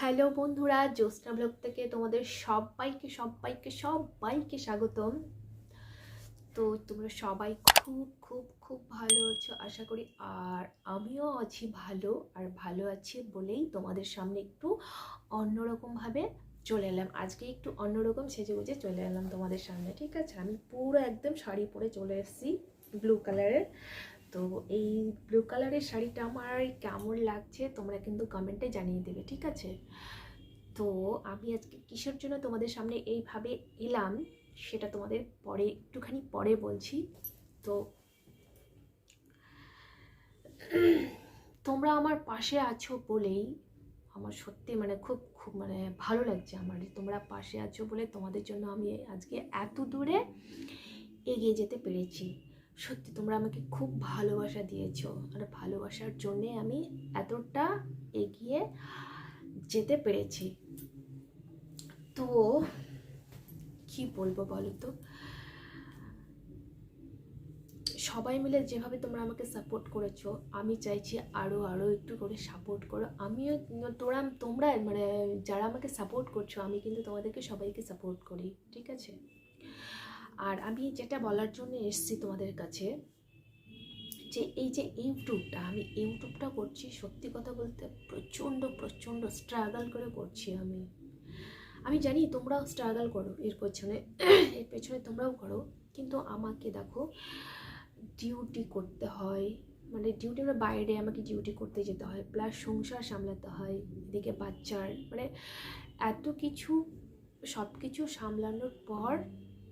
Hello বন্ধুরা, জ্যোৎস্না blog থেকে তোমাদের সবাইকে সবাইকে সবাইকে স্বাগতম। তো তোমরা সবাই খুব খুব খুব ভালো আছো, আশা করি। আর আমিও আছি ভালো, আর ভালো আছি বলেই তোমাদের সামনে একটু অন্যরকমভাবে চলে এলাম। আজকে একটু অন্যরকম সেজে গুজে চলে এলাম তোমাদের সামনে, ঠিক আছে? আমি পুরো একদম শাড়ি পরে চলে এসেছি ব্লু কালারের তো এই ব্লু কালারের শাড়িটা আমার কেমন লাগছে তোমরা কিন্তু কমেন্টে জানিয়ে দেবে, ঠিক আছে? তো আমি আজকে কিসের জন্য তোমাদের সামনে এইভাবে এলাম সেটা তোমাদের পরে, একটুখানি পরে বলছি। তো তোমরা আমার পাশে আছো বলেই আমার সত্যি মানে খুব খুব মানে ভালো লাগছে আমার, তোমরা পাশে আছো বলে তোমাদের জন্য আমি আজকে এত দূরে এগিয়ে যেতে পেরেছি। সত্যি তোমরা আমাকে খুব ভালোবাসা দিয়েছ আর ভালোবাসার জন্যে আমি এতটা এগিয়ে যেতে পেরেছি। তো কি বলব বলো তো? সবাই মিলে যেভাবে তোমরা আমাকে সাপোর্ট করেছ, আমি চাইছি আরও আরও একটু করে সাপোর্ট করো। আমিও তোরা, তোমরা মানে যারা আমাকে সাপোর্ট করছ, আমি কিন্তু তোমাদেরকে সবাইকে সাপোর্ট করি, ঠিক আছে? আর আমি যেটা বলার জন্য এসেছি তোমাদের কাছে, যে এই যে ইউটিউবটা, আমি ইউটিউবটা করছি সত্যি কথা বলতে প্রচণ্ড প্রচণ্ড স্ট্রাগল করে করছি আমি। আমি জানি তোমরাও স্ট্রাগল করো এর পেছনে এর পেছনে তোমরাও করো, কিন্তু আমাকে দেখো ডিউটি করতে হয় মানে ডিউটি মানে বাইরে আমাকে ডিউটি করতে যেতে হয় প্লাস সংসার সামলাতে হয়, এদিকে বাচ্চার মানে এত কিছু সব কিছু সামলানোর পর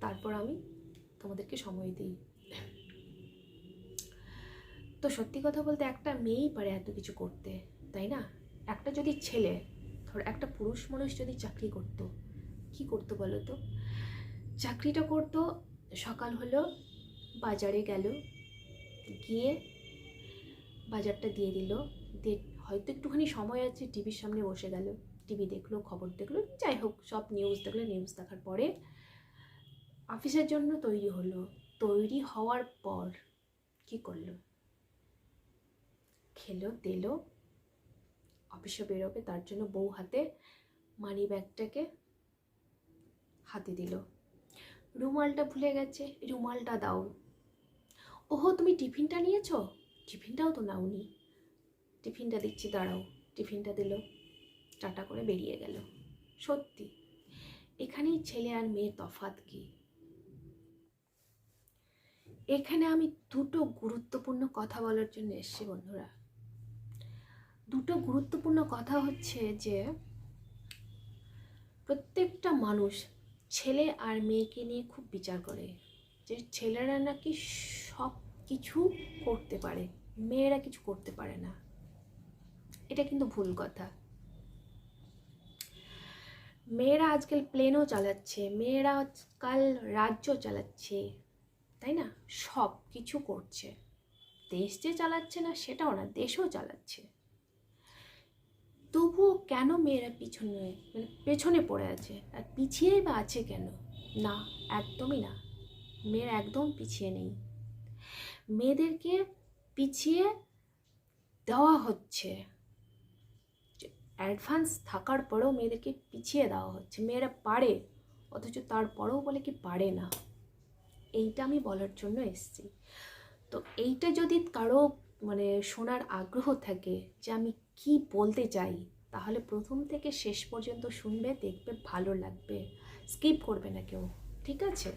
তারপর আমি তোমাদেরকে সময় দিই। তো সত্যি কথা বলতে একটা মেয়েই পারে এত কিছু করতে, তাই না? একটা যদি ছেলে, ধর একটা পুরুষ মানুষ যদি চাকরি করত, কি করতো বলো তো? চাকরিটা করতো, সকাল হলো, বাজারে গেল, গিয়ে বাজারটা দিয়ে দিল, দিয়ে হয়তো একটুখানি সময় আছে, টিভির সামনে বসে গেল, টিভি দেখল, খবর দেখল, যাই হোক, সব নিউজ দেখল নিউজ দেখার পরে অফিসের জন্য তৈরি হলো। তৈরি হওয়ার পর কি করল? খেলো, দিলো। অফিসে বেরোবে, তার জন্য বউ হাতে মানি ব্যাগটাকে হাতে দিল। রুমালটা ভুলে গেছে, রুমালটা দাও। ওহো, তুমি টিফিনটা নিয়েছো? টিফিনটাও তো নাওনি। টিফিনটা দিচ্ছি, দাঁড়াও। টিফিনটা দিল, টাটা করে বেরিয়ে গেল। সত্যি, এখানেই ছেলে আর মেয়ের তফাৎ কি? এখানে আমি দুটো গুরুত্বপূর্ণ কথা বলার জন্য এসেছি, বন্ধুরা। দুটো গুরুত্বপূর্ণ কথা হচ্ছে যে, প্রত্যেকটা মানুষ ছেলে আর মেয়েকে নিয়ে খুব বিচার করে যে ছেলেরা নাকি সব কিছু করতে পারে, মেয়েরা কিছু করতে পারে না। এটা কিন্তু ভুল কথা। মেয়েরা আজকাল প্লেনও চালাচ্ছে, মেয়েরা আজকাল রাজ্য চালাচ্ছে তাই না? সব কিছু করছে। দেশ যে চালাচ্ছে না, সেটাও না, দেশও চালাচ্ছে। তবুও কেন মেয়েরা পিছনে মানে পেছনে পড়ে আছে? আর পিছিয়েই বা আছে কেন? না, একদমই না। মেয়েরা একদম পিছিয়ে নেই। মেয়েদেরকে পিছিয়ে দেওয়া হচ্ছে। অ্যাডভান্স থাকার পরেও মেয়েদেরকে পিছিয়ে দেওয়া হচ্ছে। মেয়েরা পারে, অথচ তারপরেও বলে কি পারে না। এইটা আমি বলার জন্য এসেছি। তো এইটা যদি কারও মানে শোনার আগ্রহ থাকে যে আমি কি বলতে চাই, তাহলে প্রথম থেকে শেষ পর্যন্ত শুনবে, দেখবে, ভালো লাগবে। স্কিপ করবে না কেউ, ঠিক আছে?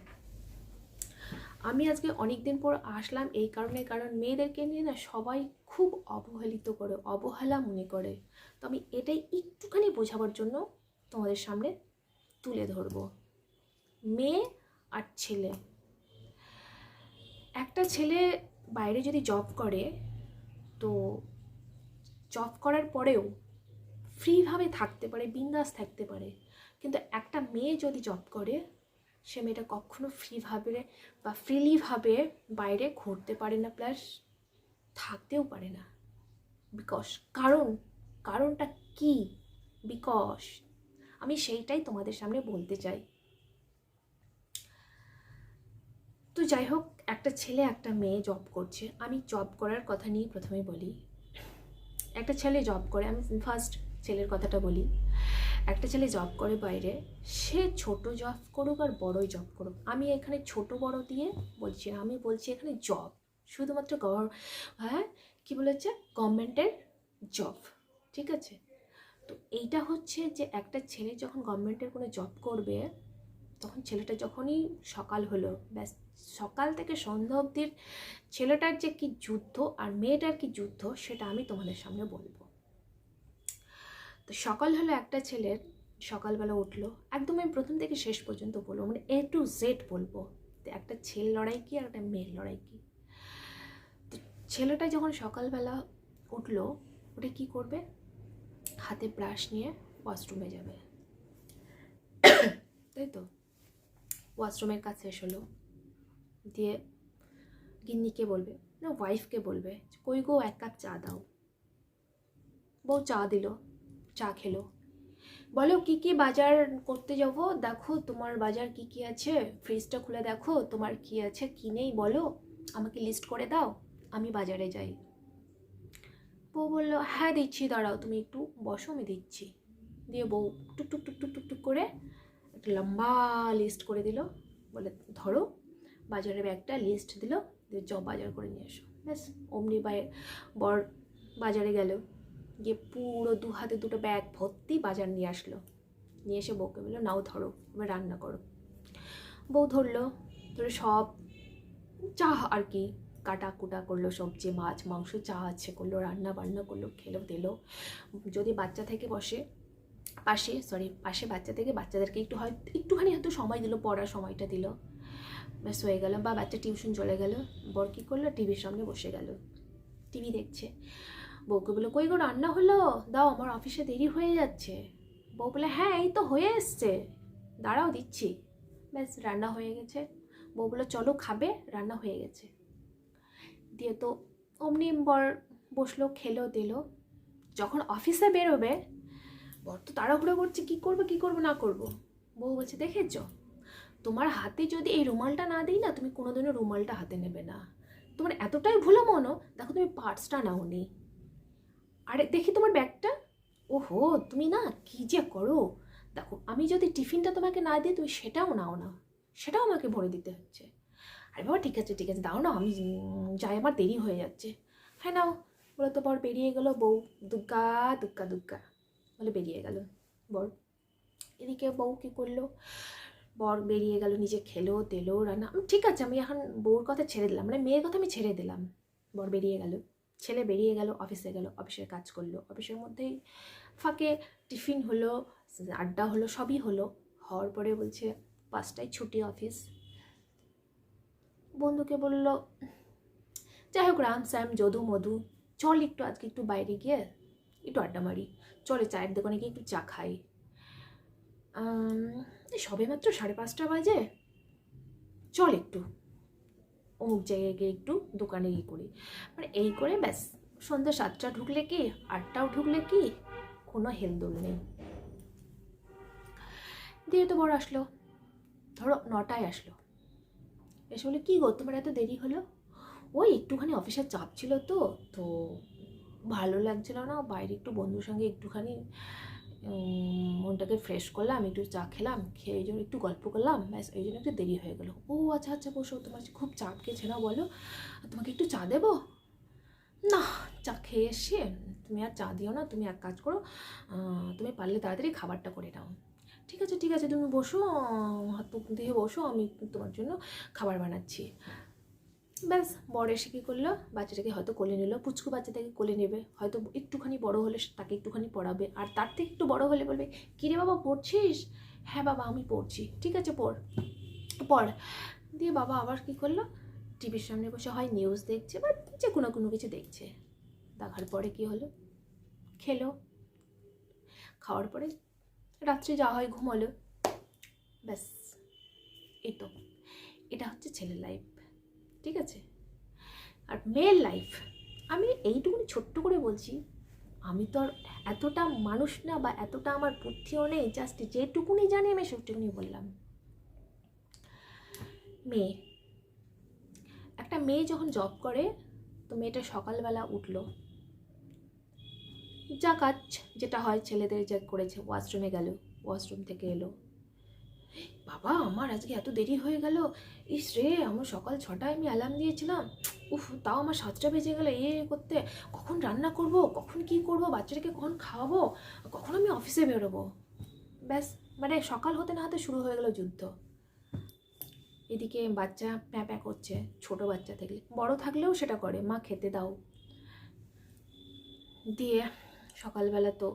আমি আজকে অনেক দিন পর আসলাম, এই কারণে কারণ মেয়েদেরকে নিয়ে না সবাই খুব অবহেলিত করে, অবহেলা মনে করে। তো আমি এটাই একটুখানি বোঝাবার জন্য তোমাদের সামনে তুলে ধরবো। মেয়ে আর ছেলে একটা ছেলে বাইরে যদি জব করে, তো জব করার পরেও ফ্রিভাবে থাকতে পারে, বিন্দাস থাকতে পারে। কিন্তু একটা মেয়ে যদি জব করে, সে মেয়েটা কখনো ফ্রিভাবে বা ফ্রিলিভাবে বাইরে ঘুরতে পারে না প্লাস থাকতেও পারে না। বিকজ কারণ, কারণটা কি? বিকজ আমি সেইটাই তোমাদের সামনে বলতে চাই। তো যাই হোক একটা ছেলে, একটা মেয়ে জব করছে। আমি জব করার কথা নিয়ে প্রথমে বলি। একটা ছেলে জব করে, আমি ফার্স্ট ছেলের কথাটা বলি। একটা ছেলে জব করে বাইরে, সে ছোট জব করুক আর বড়ই জব করুক। আমি এখানে ছোট বড় দিয়ে বলছি আমি বলছি এখানে জব শুধুমাত্র গভর হ্যাঁ কী বলেছে? গভর্নমেন্টের জব ঠিক আছে? তো এইটা হচ্ছে যে একটা ছেলে যখন গভর্নমেন্টের কোনো জব করবে তখন ছেলেটা যখনই সকাল হলো, ব্যাস সকাল থেকে সন্ধ্যা অবধির ছেলেটার যে কি যুদ্ধ আর মেয়েটার কি যুদ্ধ সেটা আমি তোমাদের সামনে বলব। তো সকাল হলো একটা ছেলের, সকালবেলা উঠল একদম আমি প্রথম থেকে শেষ পর্যন্ত বলব মানে এ টু জেড বলব একটা ছেলে লড়াই কি আর একটা মেয়ের লড়াই কি। তো ছেলেটা যখন সকালবেলা উঠল ওটা কি করবে? হাতে ব্রাশ নিয়ে ওয়াশরুমে যাবে। তাই তো? ওয়াশরুমের শেষ হলো দিয়ে গিন্নিকে বলবে, না ওয়াইফকে বলবে কই গো, এক কাপ চা দাও। বউ চা দিল, চা খেলো। বলো, কি কি বাজার করতে যাব? দেখো, তোমার বাজার কি কি আছে? ফ্রিজটা খুলে দেখো, তোমার কি আছে, কি নেই বলো? আমাকে লিস্ট করে দাও, আমি বাজারে যাই। বউ বলল হ্যাঁ দিচ্ছি, দাঁড়াও, তুমি একটু বসো, আমি দিচ্ছি। দিয়ে বউ টুক টুক টুক টুক টুক টুক করে একটা লম্বা লিস্ট করে দিল। বলে, ধরো, বাজারের ব্যাগটা লিস্ট দিল, দিয়ে চ বাজার করে নিয়ে এসো। ব্যাস, অমনি বর বাজারে গেল। গিয়ে পুরো দু হাতে দুটো ব্যাগ ভর্তি বাজার নিয়ে আসলো। নিয়ে এসে বউকে বলল, নাও ধরো এবার রান্না করো। বউ ধরলো, ধরে সব চা আর কি কাটা কুটা করল, সবজি, মাছ, মাংস, চা আছে করল রান্না বান্না করল, খেলো, দিলো। যদি বাচ্চা থেকে বসে পাশে সরি পাশে বাচ্চা থেকে বাচ্চাদেরকে একটু হয়, একটুখানি হয়তো সময় দিল, পড়ার সময়টা দিল। ব্যাস হয়ে গেল, বা বাচ্চা টিউশন চলে গেল, বর কী করল, টিভির সামনে বসে গেল। টিভি দেখছে। বউকে বলে কই গো, রান্না হলো? দাও, আমার অফিসে দেরি হয়ে যাচ্ছে। বউ বলে হ্যাঁ এই তো হয়ে এসছে। দাঁড়াও, দিচ্ছি। ব্যাস, রান্না হয়ে গেছে। বউ বলে চলো, খাবে, রান্না হয়ে গেছে। দিয়ে তো অমনি বর বসল, খেলো, দিল। যখন অফিসে বেরোবে বর তো তাড়াহুড়ো করছে, কী করব কী করব, না করব? বউ বলছে দেখেছ তোমার হাতে যদি এই রুমালটা না দিই না, তুমি কোনোদিনও রুমালটা হাতে নেবে না। তোমার এতটাই ভুলো মনো দেখো তুমি পার্সটা নাও নি আরে, দেখি তোমার ব্যাগটা। ওহো, তুমি না কী যে করো? দেখো, আমি যদি টিফিনটা তোমাকে না দিই, তুমি সেটাও নাও না। সেটাও আমাকে ভরে দিতে হচ্ছে। আরে বাবা, ঠিক আছে ঠিক আছে, দাও না, আমি যাই, আমার দেরি হয়ে যাচ্ছে। হ্যাঁ নাও। বলে তো বর, বেরিয়ে গেলো বউ। দুগ্গা দুগ্গা দুগ্গা। বলে বেরিয়ে গেল। বর। এদিকে বউ কী করল? বর বেরিয়ে গেল, নিজে খেলো, তেলো, রান্না। ঠিক আছে, আমি এখন বউর কথা ছেড়ে দিলাম মানে মেয়ের কথা আমি ছেড়ে দিলাম। বর বেরিয়ে গেল। ছেলে বেরিয়ে গেল, অফিসে গেল, অফিসের কাজ করল। অফিসের মধ্যেই ফাঁকে টিফিন হলো, আড্ডা হলো, সবই হলো। হওয়ার পরে বলছে, পাঁচটায় ছুটি অফিস। বন্ধুকে বলল যাই হোক, রাম স্যাম যদু, মধু, চল একটু আজকে একটু বাইরে গিয়ে একটু আড্ডা মারি। চলে চায়ের দোকানে গিয়ে একটু চা খাই। সবে মাত্র সাড়ে পাঁচটা বাজে। চল একটু। অমুক জায়গায় গিয়ে একটু দোকানে গিয়ে করি। মানে এই করে ব্যাস। সন্ধ্যা সাতটা ঢুকলে কি, আটটাও ঢুকলে কি, কোনো হেলদোল নেই। দিয়ে তো বড় আসলো। ধরো নটায় আসলো। এসে বলে, কী গো, তোমার এত দেরি হলো? ওই একটুখানি অফিসের চাপ ছিল তো তো ভালো লাগছিল না। বাইরে একটু বন্ধুর সঙ্গে একটুখানি মনটাকে ফ্রেশ করলাম, একটু চা খেলাম, খেয়ে এই জন্য একটু গল্প করলাম, ব্যাস এই জন্য একটু দেরি হয়ে গেলো। ও আচ্ছা আচ্ছা বসো, তোমার খুব চাপ খেয়েছে না বলো? তোমাকে একটু চা দেবো? না, চা খেয়ে এসে তুমি আর চা দিও না, তুমি এক কাজ করো তুমি পারলে তাড়াতাড়ি খাবারটা করে নাও। ঠিক আছে ঠিক আছে, তুমি বসো, হাত দিয়ে বসো, আমি তোমার জন্য খাবার বানাচ্ছি। ব্যাস বড় এসে কী করল? বাচ্চাটাকে হয়তো কোলে নিল, পুচকু বাচ্চাটাকে কোলে নেবে, হয়তো একটুখানি বড় হলে তাকে একটুখানি পড়াবে, আর তার থেকে একটু বড় হলে বলবে, কিরে বাবা, পড়ছিস? হ্যাঁ বাবা, আমি পড়ছি, ঠিক আছে, পড় পড়। দিয়ে বাবা আবার কী করল? টিভির সামনে বসে হয় নিউজ দেখছে বা যে কোনো কোনো কিছু দেখছে। দেখার পরে কি হলো? খেলো। খাওয়ার পরে রাত্রে যা হয় ঘুমালো। ব্যাস, এই তো। এটা হচ্ছে ছেলের লাইফ ঠিক আছে? আর মেয়ের লাইফ আমি এইটুকুনি ছোট্ট করে বলছি, আমি তো আর এতটা মানুষ না বা এতটা আমার বুদ্ধিও নেই জাস্ট যেটুকুনি জানি আমি সেটুকুনি বললাম। মেয়ে, একটা মেয়ে যখন জব করে, তো মেয়েটা সকালবেলা উঠল। যা কাজ যেটা হয়, ছেলেদের যা করেছে ওয়াশরুমে গেল ওয়াশরুম থেকে এলো। বাবা, আমার আজকে এত দেরি হয়ে গেল। ইস রে, আমার সকাল ছটায় আমি অ্যালার্ম দিয়েছিলাম। উফ, তাও আমার সাতটা বেজে গেলে এ করতে। কখন রান্না করব, কখন কি করব, বাচ্চাটাকে কখন খাওয়াবো, কখন আমি অফিসে বেরোবো? ব্যাস মানে সকাল হতে না হতে শুরু হয়ে গেল যুদ্ধ। এদিকে বাচ্চা প্যাঁ করছে, ছোট বাচ্চা থাকলে বড় থাকলেও সেটা করে, মা খেতে দাও। দিয়ে সকালবেলা তো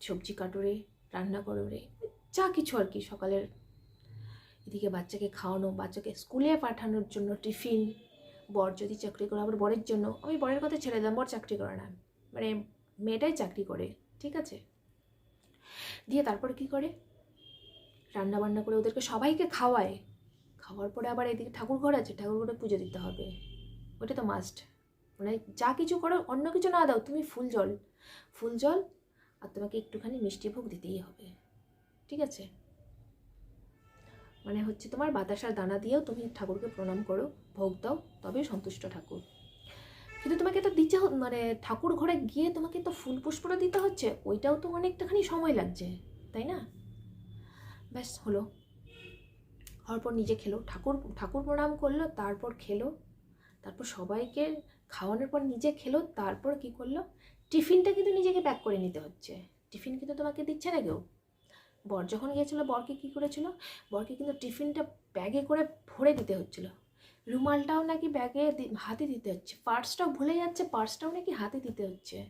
সবজি কাটো রে রান্না করো রে যা কিছু আর কি সকালের এদিকে বাচ্চাকে খাওয়ানো, বাচ্চাকে স্কুলে পাঠানোর জন্য টিফিন, বর যদি চাকরি করে, আবার বরের জন্য। আমি বরের কথা ছেড়ে দিলাম, বর চাকরি করে না। মানে মেয়েটাই চাকরি করে, ঠিক আছে? দিয়ে তারপর কি করে? রান্না বান্না করে ওদেরকে সবাইকে খাওয়ায়। খাওয়ার পরে আবার এদিকে ঠাকুর ঘর আছে, ঠাকুর ঘরে পুজো দিতে হবে। ওটা তো মাস্ট মানে যা কিছু করো, অন্য কিছু না দাও, তুমি ফুল জল। ফুল জল আর তোমাকে একটুখানি মিষ্টি ভোগ দিতেই হবে। ঠিক আছে? মানে হচ্ছে তোমার বাতাসার দানা দিয়েও তুমি ঠাকুরকে প্রণাম করো, ভোগ দাও তবে সন্তুষ্ট ঠাকুর। কিন্তু তোমাকে তো দিতে মানে ঠাকুর ঘরে গিয়ে তোমাকে তো ফুল পুষ্পটা দিতে হচ্ছে, ওইটাও তো অনেকটাখানি সময় লাগছে, তাই না? ব্যাস, হলো। হওয়ার পর নিজে খেলো। ঠাকুর ঠাকুর প্রণাম করল, তারপর খেলো। তারপর সবাইকে খাওয়ানোর পর নিজে খেলো, তারপর কি করল? টিফিনটা কিন্তু নিজেকে প্যাক করে নিতে হচ্ছে। টিফিন কিন্তু তোমাকে দিচ্ছে না কেউ। বর যখন গিয়েছিল, বরকে কী করেছিল? বরকে কিন্তু টিফিনটা ব্যাগে করে ভরে দিতে হচ্ছিল। রুমালটাও নাকি ব্যাগে হাতে দিতে হচ্ছে। পার্সটাও ভুলে যাচ্ছে, পার্সটাও নাকি হাতে দিতে হচ্ছে।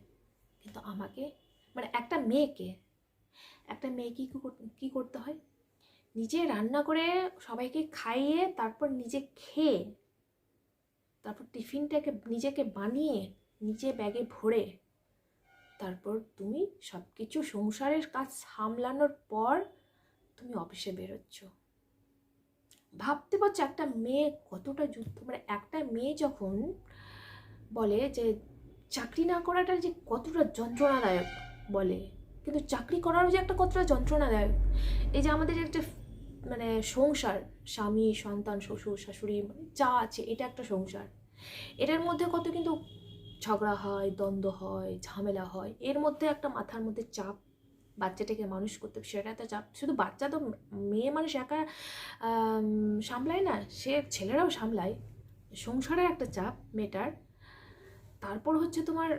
কিন্তু আমাকে মানে একটা মেয়েকে, একটা মেয়ে কী কর- কী করতে হয়? নিজে রান্না করে সবাইকে খাইয়ে তারপর নিজে খেয়ে, তারপর টিফিনটাকে নিজেকে বানিয়ে নিজে ব্যাগে ভরে তারপর তুমি সব কিছু সংসারের কাজ সামলানোর পর তুমি অফিসে বেরোচ্ছ। ভাবতে পারছ একটা মেয়ে কতটা যুদ্ধ মানে একটা মেয়ে যখন বলে যে চাকরি না করাটা যে কতটা যন্ত্রণাদায়ক বলে, কিন্তু চাকরি করারও যে একটা কতটা যন্ত্রণাদায়ক। এই যে আমাদের একটা মানে সংসার, স্বামী, সন্তান, শ্বশুর, শাশুড়ি মানে যা আছে এটা একটা সংসার। এটার মধ্যে কত কিন্তু ঝগড়া হয়, দ্বন্দ্ব হয়, ঝামেলা হয়, এর মধ্যে একটা মাথার মধ্যে চাপ বাচ্চাটাকে মানুষ করতে সেটা একটা চাপ। শুধু বাচ্চা তো মেয়ে মানুষ একা সামলায় না, সে ছেলেরাও সামলায়। সংসারের একটা চাপ মেটার তারপর হচ্ছে তোমার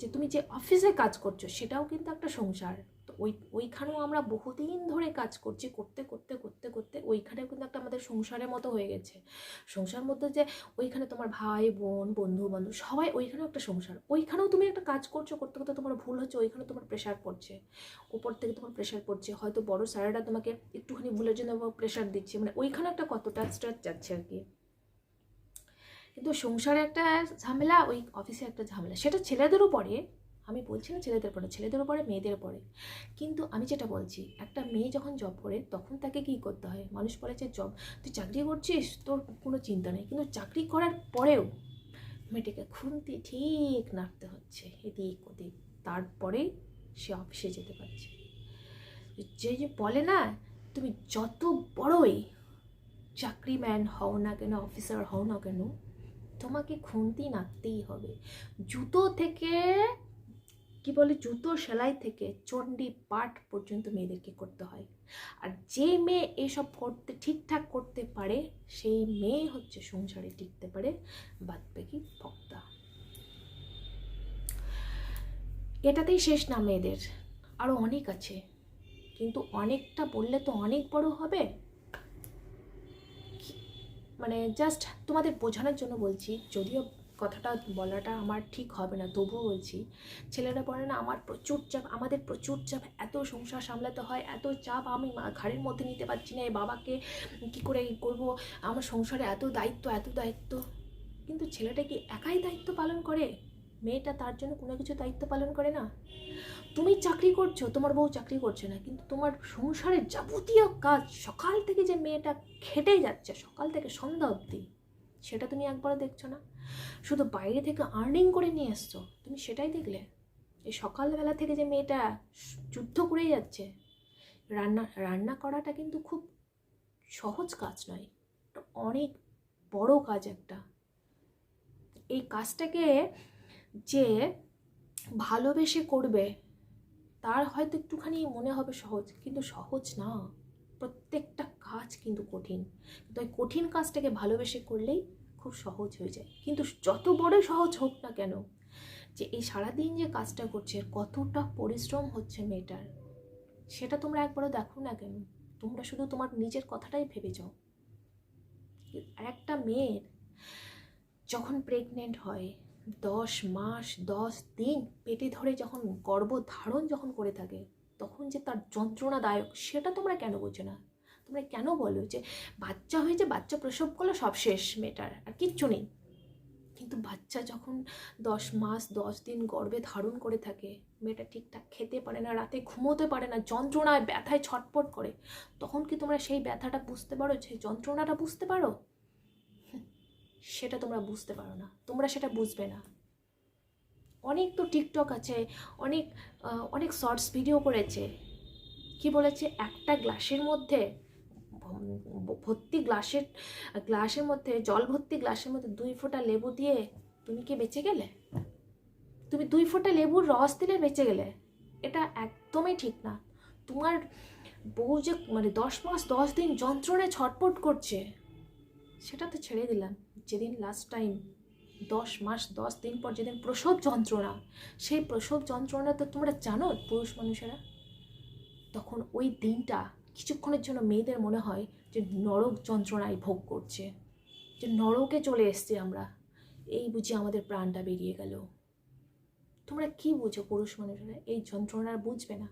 যে তুমি যে অফিসে কাজ করছ, সেটাও কিন্তু একটা সংসার। তো ওই, ওইখানেও আমরা বহুদিন ধরে কাজ করছি, করতে করতে করতে করতে ওইখানেও কিন্তু একটা আমাদের সংসারের মতো হয়ে গেছে। সংসার মধ্যে যে ওইখানে তোমার ভাই, বোন, বন্ধু, বান্ধব সবাই ওইখানেও একটা সংসার। ওইখানেও তুমি একটা কাজ করছ, করতে করতে তোমার ভুল হচ্ছে ওইখানে তোমার প্রেশার পড়ছে। উপর থেকে তোমার প্রেশার পড়ছে, হয়তো বড় স্যারেরা তোমাকে একটুখানি ভুলের জন্য প্রেশার দিচ্ছে মানে ওইখানে একটা কতটা স্ট্রেস যাচ্ছে আর কি। কিন্তু সংসারে একটা ঝামেলা, ওই অফিসে একটা ঝামেলা, সেটা ছেলেদেরও পড়ে আমি বলছি না ছেলেদের পরে, ছেলেদেরও পরে মেয়েদের পড়ে কিন্তু আমি যেটা বলছি, একটা মেয়ে যখন জব করে, তখন তাকে কী করতে হয়? মানুষ বলে যে, জব, তুই চাকরি করছিস? তোর কোনো চিন্তা নেই। কিন্তু চাকরি করার পরেও মেয়েটাকে খুন্তি ঠিক নাড়তে হচ্ছে, এদিক ওদিক। তারপরেই সে অফিসে যেতে পারছে। যে যে বলে না, তুমি যত বড়ই চাকরি ম্যান হও না কেন অফিসার হও না কেন, তোমাকে খুন্তি নাড়তেই হবে। জুতো থেকে কি বলে, জুতো সেলাই থেকে চণ্ডী পাঠ পর্যন্ত মেয়েদেরকে করতে হয়। আর যে মেয়ে এসব করতে, ঠিকঠাক করতে পারে, সেই মেয়ে হচ্ছে সংসারে টিকতে পারে বাদ বাকি ভক্তা এটাতেই শেষ না মেয়েদের। আরও অনেক আছে। কিন্তু অনেকটা বললে তো অনেক বড় হবে। মানে জাস্ট তোমাদের বোঝানোর জন্য বলছি, যদিও কথাটা বলাটা আমার ঠিক হবে না, তবুও বলছি, ছেলেরা বলে না, আমার প্রচুর চাপ, আমাদের প্রচুর চাপ, এত সংসার সামলাতে হয়, এত চাপ আমি ঘাড়ের মধ্যে নিতে পারছি না এই বাবাকে কী করে করব, আমার সংসারে এত দায়িত্ব এত দায়িত্ব। কিন্তু ছেলেটা কি একাই দায়িত্ব পালন করে? মেয়েটা তার জন্য কোনো কিছু দায়িত্ব পালন করে না? তুমি চাকরি করছ, তোমার বউ চাকরি করছে না, কিন্তু তোমার সংসারের যাবতীয় কাজ সকাল থেকে যে মেয়েটা খেটে যাচ্ছে, সকাল থেকে সন্ধ্যা অবধি, সেটা তুমি একবারও দেখছ না? শুধু বাইরে থেকে আর্নিং করে নিয়ে এসছো? তুমি সেটাই দেখলে? এই সকালবেলা থেকে যে মেয়েটা যুদ্ধ করেই যাচ্ছে। রান্না রান্না করাটা কিন্তু খুব সহজ কাজ নয় অনেক বড় কাজ একটা। এই কাজটাকে যে ভালোবেসে করবে, তার হয়তো একটুখানি মনে হবে সহজ, কিন্তু সহজ না। প্রত্যেকটা কাজ কিন্তু কঠিন। কিন্তু ওই কঠিন কাজটাকে ভালোবেসে করলেই খুব সহজ হয়ে যায়। কিন্তু যত বড় সহজ হোক না কেন, যে এই সারাদিন যে কাজটা করছে, কতটা পরিশ্রম হচ্ছে মেয়েটার, সেটা তোমরা একবারও দেখো না কেন? তোমরা শুধু তোমার নিজের কথাটাই ভেবে যাও। আর একটা মেয়ের যখন প্রেগনেন্ট হয়, দশ মাস, দশ দিন পেটে ধরে যখন গর্ভধারণ যখন করে থাকে, তখন যে তার যন্ত্রণাদায়ক, সেটা তোমরা কেন বোঝো না? তোমরা কেন বলো যে বাচ্চা হয়েছে বাচ্চা প্রসব করল সব শেষ মেয়েটার আর কিচ্ছু নেই। কিন্তু বাচ্চা যখন দশ মাস, দশ দিন গর্ভে ধারণ করে থাকে, মেয়েটা ঠিকঠাক খেতে পারে না, রাতে ঘুমোতে পারে না, যন্ত্রণায় ব্যথায় ছটপট করে, তখন কি তোমরা সেই ব্যথাটা বুঝতে পারো, সেই যন্ত্রণাটা বুঝতে পারো? সেটা তোমরা বুঝতে পারো না, তোমরা সেটা বুঝবে না। অনেক তো টিকটক আছে, অনেক অনেক শর্টস ভিডিও করেছে, কি বলেছে, একটা গ্লাসের মধ্যে ভর্তি গ্লাসের গ্লাসের মধ্যে, জল ভর্তি গ্লাসের মধ্যে দুই ফোঁটা লেবু দিয়ে তুমি কি বেঁচে গেলে? তুমি দুই ফোঁটা লেবুর রস দিলে বেঁচে গেলে? এটা একদমই ঠিক না। তোমার বউ যে মানে দশ মাস, দশ দিন যন্ত্রণায় ছটপট করছে, সেটা তো ছেড়ে দিলাম। যেদিন লাস্ট টাইম দশ মাস, দশ দিন পর যেদিন প্রসব যন্ত্রণা, সেই প্রসব যন্ত্রণা তো তোমরা জানো পুরুষ মানুষেরা? তখন ওই দিনটা কিছুক্ষণের জন্য মেয়েদের মনে হয় যে নরক যন্ত্রণায় ভোগ করছে, যে নরকে চলে এসছে আমরা। এই বুঝি আমাদের প্রাণটা বেরিয়ে গেল। তোমরা কি বুঝো পুরুষ মানুষরা? এই যন্ত্রণা বুঝবে না।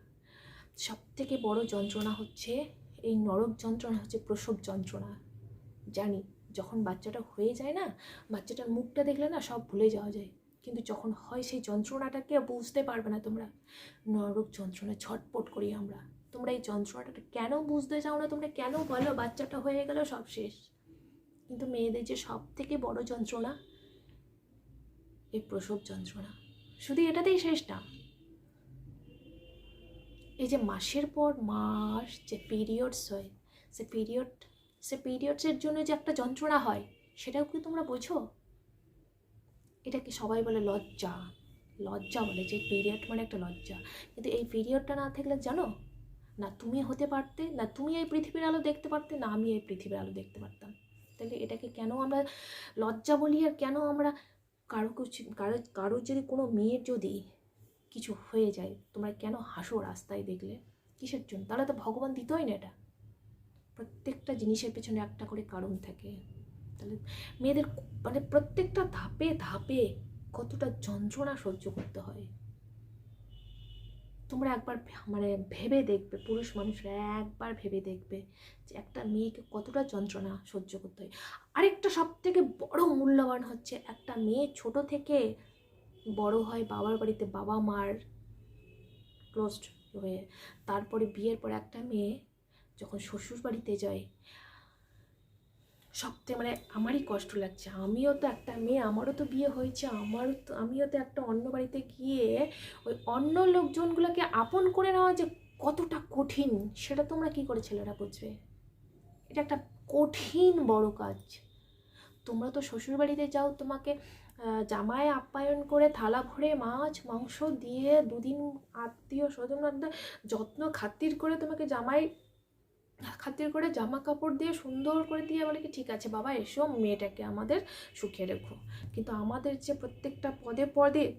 সব থেকে বড় যন্ত্রণা হচ্ছে, এই নরক যন্ত্রণা হচ্ছে প্রসব যন্ত্রণা। জানি, যখন বাচ্চাটা হয়ে যায় না, বাচ্চাটার মুখটা দেখলে না সব ভুলে যাওয়া যায়। কিন্তু যখন হয় সেই যন্ত্রণাটাকে বুঝতে পারবে না তোমরা, নরক যন্ত্রণা ছটপট করি আমরা। তোমরা এই যন্ত্রণাটা কেন বুঝতে চাও না? তোমরা কেন বলো বাচ্চাটা হয়ে গেল সব শেষ? কিন্তু মেয়েদের যে সব থেকে বড় যন্ত্রণা এই প্রসব যন্ত্রণা। শুধু এটাতেই শেষ না। এই যে মাসের পর মাস যে পিরিয়ডস হয়, সে পিরিয়ড সে পিরিয়ডসের জন্য যে একটা যন্ত্রণা হয়, সেটাও কি তোমরা বোঝো? এটাকে সবাই বলে লজ্জা? লজ্জা বলে যে পিরিয়ড মানে একটা লজ্জা। কিন্তু এই পিরিয়ডটা না থাকলে জানো না তুমি হতে পারতে, না তুমি এই পৃথিবীর আলো দেখতে পারতে, না আমি এই পৃথিবীর আলো দেখতে পারতাম। তাহলে এটাকে কেন আমরা লজ্জা বলি আর কেন আমরা কারও কিছু কারও কারও যদি কোনো মেয়ের যদি কিছু হয়ে যায়, তোমরা কেন হাসো রাস্তায় দেখলে? কিসের জন্য? তাহলে তো ভগবান দিতই না এটা। প্রত্যেকটা জিনিসের পেছনে একটা করে কারণ থাকে। তাহলে মেয়েদের মানে প্রত্যেকটা ধাপে ধাপে কতটা যন্ত্রণা সহ্য করতে হয়। তোমরা একবার মানে ভেবে দেখবে, পুরুষ মানুষরা একবার ভেবে দেখবে যে একটা মেয়েকে কতটা যন্ত্রণা সহ্য করতে হয়। আরেকটা সব থেকে বড় মূল্যবান হচ্ছে একটা মেয়ে ছোট থেকে বড় হয় বাবার বাড়িতে বাবা মার ক্লোজড হয়ে, তারপরে বিয়ের পর একটা মেয়ে যখন শ্বশুর বাড়িতে যায় সবথেকে মানে আমারই কষ্ট লাগছে। আমিও তো একটা মেয়ে, আমারও তো বিয়ে হয়েছে, আমারও তো, আমিও তো একটা অন্য বাড়িতে গিয়ে ওই অন্য লোকজনগুলোকে আপন করে নেওয়া যে কতটা কঠিন, সেটা তোমরা কি করে ছেলেরা বুঝবে? এটা একটা কঠিন বড় কাজ। তোমরা তো শ্বশুর বাড়িতে যাও, তোমাকে জামাই আপ্যায়ন করে থালা ভরে মাছ, মাংস দিয়ে দুদিন আত্মীয় স্বজন যত্ন খাতির করে তোমাকে জামাই খাতির করে জামা কাপড় দিয়ে সুন্দর করে দিয়ে বলে কি, ঠিক আছে বাবা, এসো, মেয়েটাকে আমাদের সুখে রেখো। কিন্তু আমাদের যে প্রত্যেকটা পদে পদে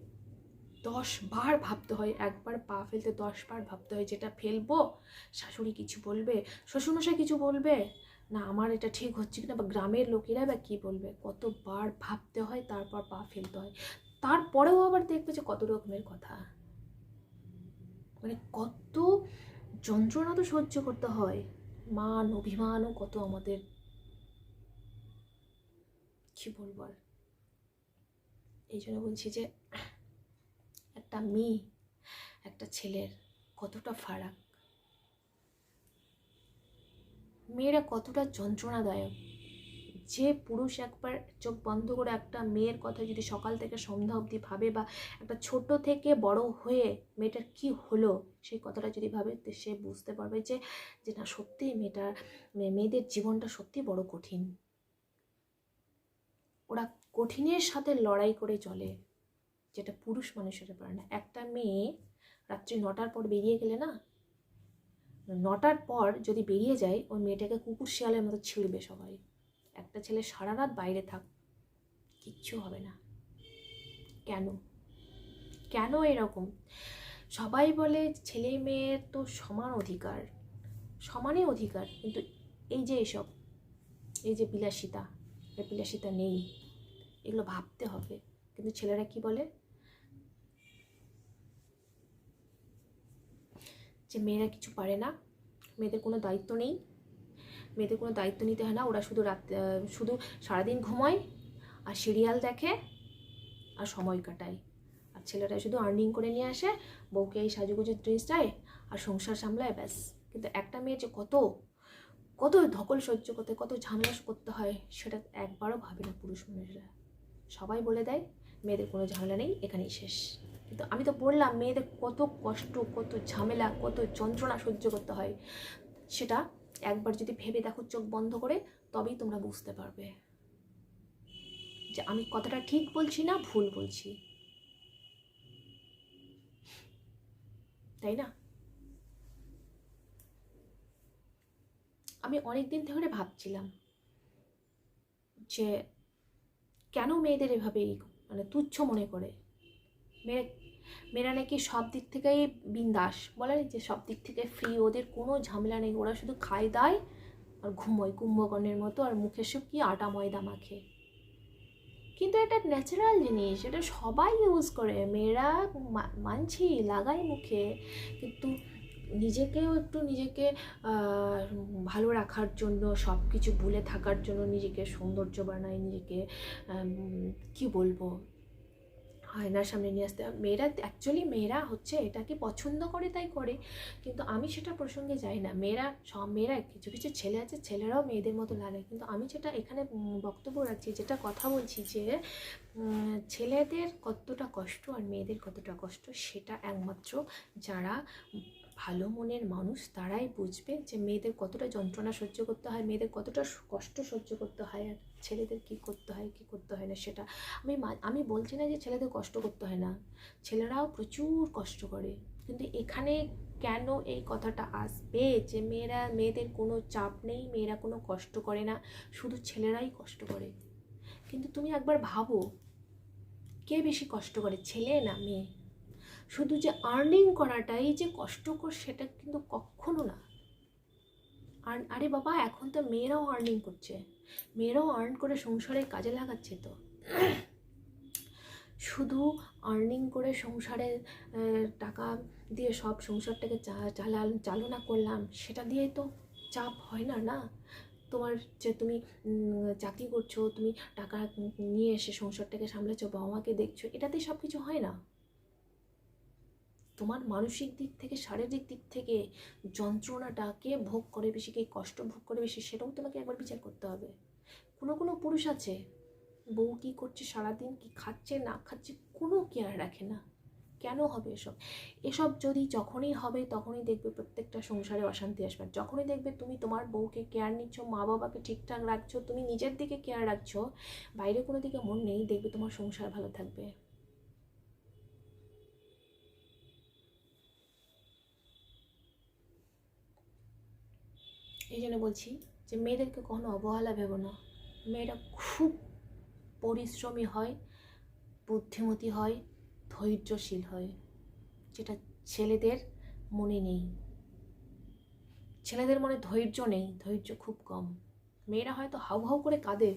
দশ বার ভাবতে হয়, একবার পা ফেলতে দশ বার ভাবতে হয়, যেটা ফেলব, শাশুড়ি কিছু বলবে, শ্বশুরমশাই কিছু বলবে? না, আমার এটা ঠিক হচ্ছে কিনা বা গ্রামের লোকেরা বা কী বলবে? কতবার ভাবতে হয়, তারপর পা ফেলতে হয়। তারপরেও আবার দেখবে যে কত রকমের কথা। মানে কত যন্ত্রণা তো সহ্য করতে হয়। মান অভিমানও কত আমাদের কি বলব আর? এই জন্য বলছি যে একটা মেয়ে, একটা ছেলের কতটা ফারাক? মেয়েরা কতটা যন্ত্রণাদায়ক? যে পুরুষ একবার চোখ বন্ধ করে একটা মেয়ের কথা যদি সকাল থেকে সন্ধ্যা অবধি ভাবে বা একটা ছোট থেকে বড় হয়ে মেয়েটার কি হলো, সেই কথাটা যদি ভাবে সে বুঝতে পারবে যে যে না সত্যি মেয়েটার মেয়েদের জীবনটা সত্যি বড় কঠিন। ওরা কঠিনের সাথে লড়াই করে চলে, যেটা পুরুষ মানুষেরা পারে না। একটা মেয়ে রাত্রি নটার পর বেরিয়ে গেলে না, নটার পর যদি বেরিয়ে যায়, ওই মেয়েটাকে কুকুর শিয়ালের মতো ছিঁড়বে সবাই। একটা ছেলে সারা রাত বাইরে থাক, কিচ্ছু হবে না। কেন? কেন এরকম? সবাই বলে ছেলে মেয়ের তো সমান অধিকার, সমানই অধিকার, কিন্তু এই যে এসব, এই যে বিলাসিতা বিলাসিতা নেই, এগুলো ভাবতে হবে। কিন্তু ছেলেরা কি বলে? যে মেয়েরা কিছু পারে না, মেয়েদের কোনো দায়িত্ব নেই মেয়েদের কোনো দায়িত্ব নিতে হয় না। ওরা শুধু রাত শুধু সারাদিন ঘুমায় আর সিরিয়াল দেখে আর সময় কাটায়। আর ছেলেরা শুধু আর্নিং করে নিয়ে আসে, বউকে এই সাজুগুজুর ড্রেস দেয় আর সংসার সামলায়, ব্যাস। কিন্তু একটা মেয়ে যে কত কত ধকল সহ্য করতে, কত ঝামেলা করতে হয়, সেটা একবারও ভাবে না পুরুষ মানুষরা। সবাই বলে দেয়, মেয়েদের কোনো ঝামেলা নেই, এখানেই শেষ। কিন্তু আমি তো বললাম, মেয়েদের কত কষ্ট, কত ঝামেলা, কত যন্ত্রণা সহ্য করতে হয়, সেটা একবার যদি ভেবে দেখো চোখ বন্ধ করে, তবেই তোমরা বুঝতে পারবে। যে আমি কথাটা ঠিক বলছি না, ভুল বলছি। তাই না? আমি অনেক দিন ধরে ভাবছিলাম যে কেন মেয়েদের এভাবে মানে তুচ্ছ মনে করে? মেয়ে মেয়েরা নাকি সব দিক থেকেই বিন্দাস। বলে যে সব দিক থেকে ফ্রি ওদের কোনো ঝামেলা নেই। ওরা শুধু খায়, দায় আর ঘুমোয়, কুম্ভকর্ণের মতো আর মুখে সব কি আটা ময়দা মাখে। কিন্তু এটা ন্যাচারাল জিনিস, এটা সবাই ইউজ করে। মেয়েরা মানছি, লাগাই মুখে। কিন্তু নিজেকেও একটু নিজেকে ভালো রাখার জন্য সব কিছু ভুলে থাকার জন্য নিজেকে সৌন্দর্য বানায়, নিজেকে কি বলব? আয়নার সামনে নিয়ে আসতে। মেয়েরা অ্যাকচুয়ালি মেয়েরা হচ্ছে এটাকে পছন্দ করে তাই করে। কিন্তু আমি সেটা প্রসঙ্গে যাই না। মেয়েরা সব মেয়েরা কিছু কিছু ছেলে আছে, ছেলেরাও মেয়েদের মতো লাগে কিন্তু আমি যেটা এখানে বক্তব্য রাখছি, যেটা কথা বলছি যে ছেলেদের কতটা কষ্ট আর মেয়েদের কতটা কষ্ট, সেটা একমাত্র যারা ভালো মনের মানুষ, তারাই বুঝবে যে মেয়েদের কতটা যন্ত্রণা সহ্য করতে হয়, মেয়েদের কতটা কষ্ট সহ্য করতে হয় আর ছেলেদের কী করতে হয়, কী করতে হয় না সেটা। আমি আমি বলছি না যে ছেলেদের কষ্ট করতে হয় না। ছেলেরাও প্রচুর কষ্ট করে। কিন্তু এখানে কেন এই কথাটা আসবে যে মেয়েরা, মেয়েদের কোনো চাপ নেই, মেয়েরা কোনো কষ্ট করে না, শুধু ছেলেরাই কষ্ট করে। কিন্তু তুমি একবার ভাবো, কে বেশি কষ্ট করে, ছেলে না মেয়ে? শুধু যে আর্নিং করাটাই যে কষ্টকর সেটা কিন্তু কখনো না। আর আরে বাবা, এখন তো মেয়েরাও আর্নিং করছে। মেয়েরাও আর্ন করে সংসারে কাজে লাগাচ্ছে তো। শুধু আর্নিং করে সংসারে টাকা দিয়ে সব সংসারটাকে চালাল, চালনা করলাম, সেটা দিয়েই তো চাপ হয় না না? তোমার যে তুমি চাকরি করছ, তুমি টাকা নিয়ে এসে সংসারটাকে সামলাচ্ছো বাবা মাকে দেখছ, এটাতেই সব কিছু হয় না। তোমার মানসিক দিক থেকে, শারীরিক দিক থেকে যন্ত্রণাটাকে ভোগ করে বেশি, কে কষ্ট ভোগ করে বেশি, সেটাও তোমাকে একবার বিচার করতে হবে। কোনো কোনো পুরুষ আছে, বউ কী করছে সারাদিন, কি খাচ্ছে, না খাচ্ছে, কোনো কেয়ার রাখে না। কেন হবে এসব? এসব যদি যখনই হবে, তখনই দেখবে প্রত্যেকটা সংসারে অশান্তি আসবে। যখনই দেখবে তুমি তোমার বউকে কেয়ার নিচ্ছ, মা বাবাকে ঠিকঠাক রাখছো, তুমি নিজের দিকে কেয়ার রাখছো, বাইরে কোনো দিকে মন নেই, দেখবে তোমার সংসার ভালো থাকবে। এই জন্য বলছি যে মেয়েদেরকে কখনো অবহেলা ভেবো না। মেয়েরা খুব পরিশ্রমী হয়, বুদ্ধিমতী হয়, ধৈর্যশীল হয়, যেটা ছেলেদের মনে নেই। ছেলেদের মনে ধৈর্য নেই, ধৈর্য খুব কম। মেয়েরা হয়তো হাউ হাউ করে কাঁদে।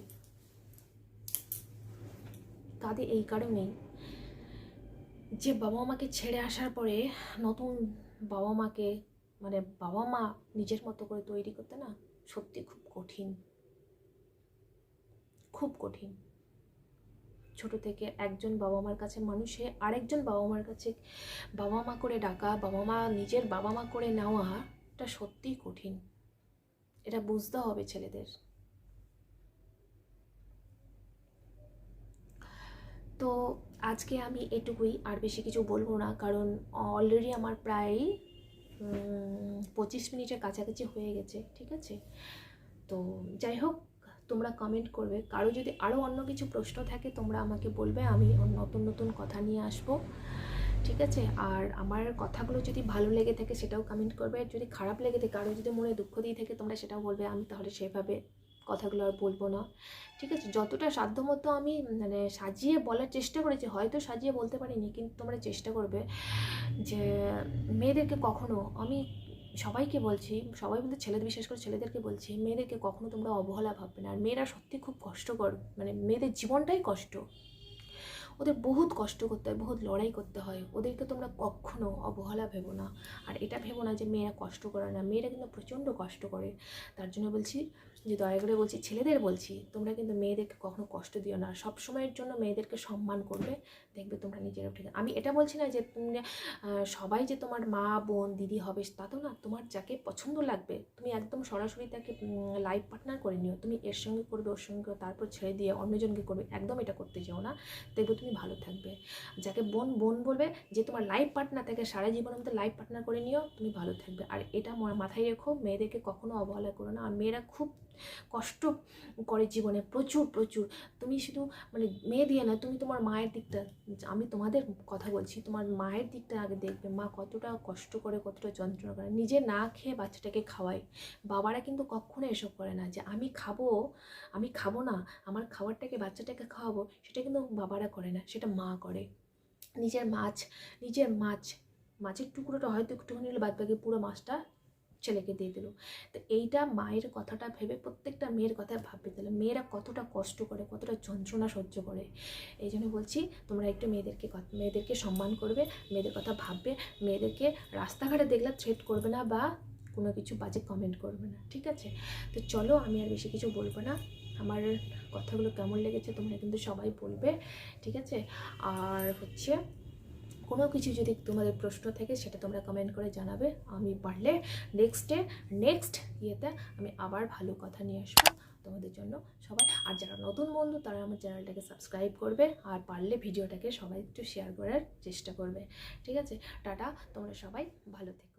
কাঁদে এই কারণেই। যে বাবা মাকে ছেড়ে আসার পরে নতুন বাবা মাকে মানে বাবা মা নিজের মতো করে তৈরি করতে না সত্যি খুব কঠিন। খুব কঠিন। ছোট থেকে একজন বাবা মার কাছে মানুষে আরেকজন বাবা মার কাছে বাবা মা করে ডাকা, বাবা মা নিজের বাবা মা করে নেওয়া এটা সত্যিই কঠিন। এটা বুঝতে হবে ছেলেদের। তো আজকে আমি এটুকুই, আর বেশি কিছু বলব না, কারণ অলরেডি আমার প্রায় পঁচিশ মিনিটের কাছাকাছি হয়ে গেছে, ঠিক আছে? তো যাই হোক, তোমরা কমেন্ট করবে। কারও যদি আরও অন্য কিছু প্রশ্ন থাকে, তোমরা আমাকে বলবে, আমি নতুন নতুন কথা নিয়ে আসব, ঠিক আছে? আর আমার কথাগুলো যদি ভালো লেগে থাকে, সেটাও কমেন্ট করবে। আর যদি খারাপ লেগে থাকে, কারও যদি মনে দুঃখ দিয়ে থাকে, তোমরা সেটাও বলবে, আমি তাহলে সেভাবে কথাগুলো আর বলব না। ঠিক আছে? যতটা সাধ্যমতো আমি মানে সাজিয়ে বলার চেষ্টা করেছি, হয়তো সাজিয়ে বলতে পারিনি, কিন্তু তোমরা চেষ্টা করবে যে মেয়েদেরকে কখনো আমি সবাইকে বলছি, সবাই বলতে ছেলেদের, বিশেষ করে ছেলেদেরকে বলছি, মেয়েদেরকে কখনো তোমরা অবহেলা ভাববে না। আর মেয়েরা সত্যি খুব কষ্টকর মানে মেয়েদের জীবনটাই কষ্ট। ওদের বহুত কষ্ট করতে হয়, বহুত লড়াই করতে হয়। ওদেরকে তোমরা কখনো অবহেলা ভেবো না। আর এটা ভেবো না যে মেয়েরা কষ্ট করে না। মেয়েরা কিন্তু প্রচণ্ড কষ্ট করে। তার জন্য বলছি যে দয়া করে বলছি, ছেলেদের বলছি, তোমরা কিন্তু মেয়েদেরকে কখনো কষ্ট দিও না। সব সময়ের জন্য মেয়েদেরকে সম্মান করবে, দেখবে তোমরা নিজেরাও ঠিক আমি এটা বলছি না যে তুমি সবাই যে তোমার মা, বোন, দিদি হবে তা তো না তোমার যাকে পছন্দ লাগবে, তুমি একদম সরাসরি তাকে লাইফ পার্টনার করে নিও। তুমি এর সঙ্গে করবে, ওর সঙ্গে তারপর ছেড়ে দিয়ে অন্যজনকে করবে, একদম এটা করতে যেও না। দেখবে তুমি ভালো থাকবে। যাকে বোন বোন বলবে যে তোমার লাইফ পার্টনার তাকে সারা জীবনের মধ্যে লাইফ পার্টনার করে নিও, তুমি ভালো থাকবে। আর এটা মাথায় রেখো, মেয়েদেরকে কখনো অবহেলা করো না। আর মেয়েরা খুব কষ্ট করে জীবনে প্রচুর প্রচুর। তুমি শুধু মানে মেয়ে দিয়ে না তুমি তোমার মায়ের দিকটা, আমি তোমাদের কথা বলছি, তোমার মায়ের দিকটা আগে দেখবে। মা কতটা কষ্ট করে, কতটা যন্ত্রণা করে। নিজে না খেয়ে বাচ্চাটাকে খাওয়ায়। বাবারা কিন্তু কখনো এসব করে না যে, আমি খাব আমি খাব না, আমার খাবারটাকে বাচ্চাটাকে খাওয়াবো। সেটা কিন্তু বাবারা করে না, সেটা মা করে। নিজের মাছ নিজের মাছ, মাছের টুকরোটা হয়তো একটুখানি বাদ বাকি পুরো মাছটা ছেলেকে দিয়ে দিল। তো এইটা মায়ের কথাটা ভেবে প্রত্যেকটা মেয়ের কথা ভাববে, তাহলে মেয়েরা কতটা কষ্ট করে, কতটা যন্ত্রণা সহ্য করে। এই জন্য বলছি, তোমরা একটু মেয়েদেরকে মেয়েদেরকে সম্মান করবে, মেয়েদের কথা ভাববে, মেয়েদেরকে রাস্তাঘাটে দেখলে থ্রেট করবে না বা কোনো কিছু বাজে কমেন্ট করবে না, ঠিক আছে? তো চলো, আমি আর বেশি কিছু বলব না। আমার কথাগুলো কেমন লেগেছে তোমরা কিন্তু সবাই বলবে, ঠিক আছে? আর হচ্ছে কোনো কিছু যদি তোমাদের প্রশ্ন থাকে, সেটা তোমরা কমেন্ট করে জানাবে। আমি পারলে নেক্সটে নেক্সট ইয়েতে আমি আবার ভালো কথা নিয়ে আসব তোমাদের জন্য সবাই আর যারা নতুন বন্ধু, তারা আমার চ্যানেলটাকে সাবস্ক্রাইব করবে আর পারলে ভিডিওটাকে সবাই একটু শেয়ার করার চেষ্টা করবে। ঠিক আছে? টাটা, তোমরা সবাই ভালো থেকো।